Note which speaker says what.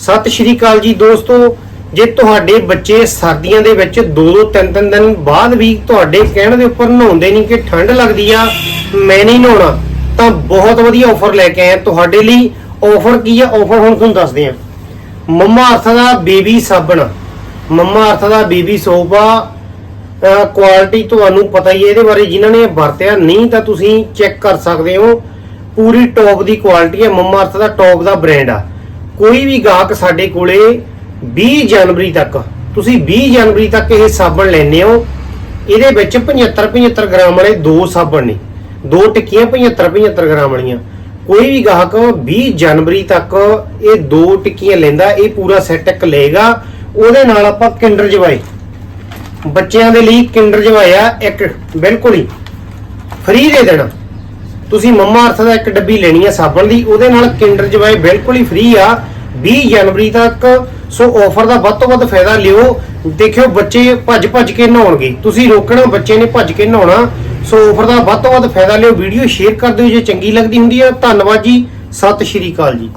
Speaker 1: ਸਤਿ ਸ਼੍ਰੀ ਅਕਾਲ ਜੀ ਦੋਸਤੋ। ਜੇ ਤੁਹਾਡੇ ਬੱਚੇ ਸਰਦੀਆਂ ਦੇ ਵਿੱਚ 2-2 3-3 ਦਿਨ ਬਾਅਦ ਵੀ ਤੁਹਾਡੇ ਕਹਿਣ ਦੇ ਉੱਪਰ ਨਹਾਉਂਦੇ ਨਹੀਂ ਕਿ ਠੰਡ ਲੱਗਦੀ ਆ, ਮੈਂ ਨਹੀਂ ਨਹਾਉਣਾ, ਤਾਂ ਬਹੁਤ ਵਧੀਆ ਆਫਰ ਲੈ ਕੇ ਆਏ ਤੁਹਾਡੇ ਲਈ। ਆਫਰ ਕੀ ਆ? ਆਫਰ ਹੁਣ ਤੁਹਾਨੂੰ ਦੱਸਦੇ ਆ। ਮੰਮਾ ਅਰਥ ਦਾ ਬੇਬੀ ਸਾਬਣ। ਮੰਮਾ ਅਰਥ ਦਾ ਬੇਬੀ ਸੋਪ ਆ। ਕੁਆਲਿਟੀ ਤੁਹਾਨੂੰ ਪਤਾ ਹੀ ਹੈ ਇਹਦੇ ਬਾਰੇ, ਜਿਨ੍ਹਾਂ ਨੇ ਵਰਤਿਆ ਨਹੀਂ ਤਾਂ ਤੁਸੀਂ ਚੈੱਕ ਕਰ ਸਕਦੇ ਹੋ। ਪੂਰੀ ਟੌਪ ਦੀ ਕੁਆਲਿਟੀ ਹੈ। ਮੰਮਾ ਅਰਥ ਦਾ ਟੌਪ ਦਾ ਬ੍ਰਾਂਡ ਆ। ਕੋਈ ਵੀ ਗਾਹਕ ਸਾਡੇ ਕੋਲੇ 20 ਜਨਵਰੀ ਤੱਕ, ਤੁਸੀਂ 20 ਜਨਵਰੀ ਤੱਕ ਇਹ ਸਾਬਣ ਲੈਣੇ ਹੋ, ਇਹਦੇ ਵਿੱਚ 75 75 ਗ੍ਰਾਮ ਵਾਲੇ ਦੋ ਸਾਬਣ ਨੇ, ਦੋ ਟਿੱਕੀਆਂ 75 75 ਗ੍ਰਾਮ ਵਾਲੀਆਂ। ਕੋਈ ਵੀ ਗਾਹਕ 20 ਜਨਵਰੀ ਤੱਕ ਇਹ ਦੋ ਟਿੱਕੀਆਂ ਲੈਂਦਾ, ਇਹ ਪੂਰਾ ਸੈੱਟ ਇੱਕ ਲਏਗਾ, ਉਹਦੇ ਨਾਲ ਆਪਾਂ ਕਿੰਡਰ ਜਵਾਏ। ਬੱਚਿਆਂ ਦੇ ਲਈ ਕਿੰਡਰ ਜਵਾਇਆ ਇੱਕ, ਬਿਲਕੁਲ ਹੀ, ਫ੍ਰੀ ਦੇ ਦੇਣਾ। ਤੁਸੀਂ ਮੰਮਾ ਅਰਥ ਦਾ ਇੱਕ ਡੱਬੀ ਲੈਣੀ ਹੈ ਸਾਬਣ ਦੀ, ਉਹਦੇ ਨਾਲ ਕਿੰਡਰ ਜਵਾਏ ਬਿਲਕੁਲ ਹੀ ਫ੍ਰੀ ਆ। 20 ਜਨਵਰੀ ਤੱਕ। ਸੋ ਆਫਰ ਦਾ ਵੱਧ ਤੋਂ ਵੱਧ ਫਾਇਦਾ ਲਿਓ। ਦੇਖਿਓ, ਬੱਚੇ ਭੱਜ ਭੱਜ ਕੇ ਨਹਾਉਣਗੇ। ਤੁਸੀਂ ਰੋਕਣਾ, ਬੱਚੇ ਨੇ ਭੱਜ ਕੇ ਨਹਾਉਣਾ। ਸੋ ਆਫਰ ਦਾ ਵੱਧ ਤੋਂ ਵੱਧ ਫਾਇਦਾ ਲਿਓ। ਵੀਡੀਓ ਸ਼ੇਅਰ ਕਰ ਦਿਓ ਜੇ ਚੰਗੀ ਲੱਗਦੀ ਹੁੰਦੀ ਹੈ ਧੰਨਵਾਦ ਜੀ। ਸਤਿ ਸ਼੍ਰੀ ਅਕਾਲ ਜੀ।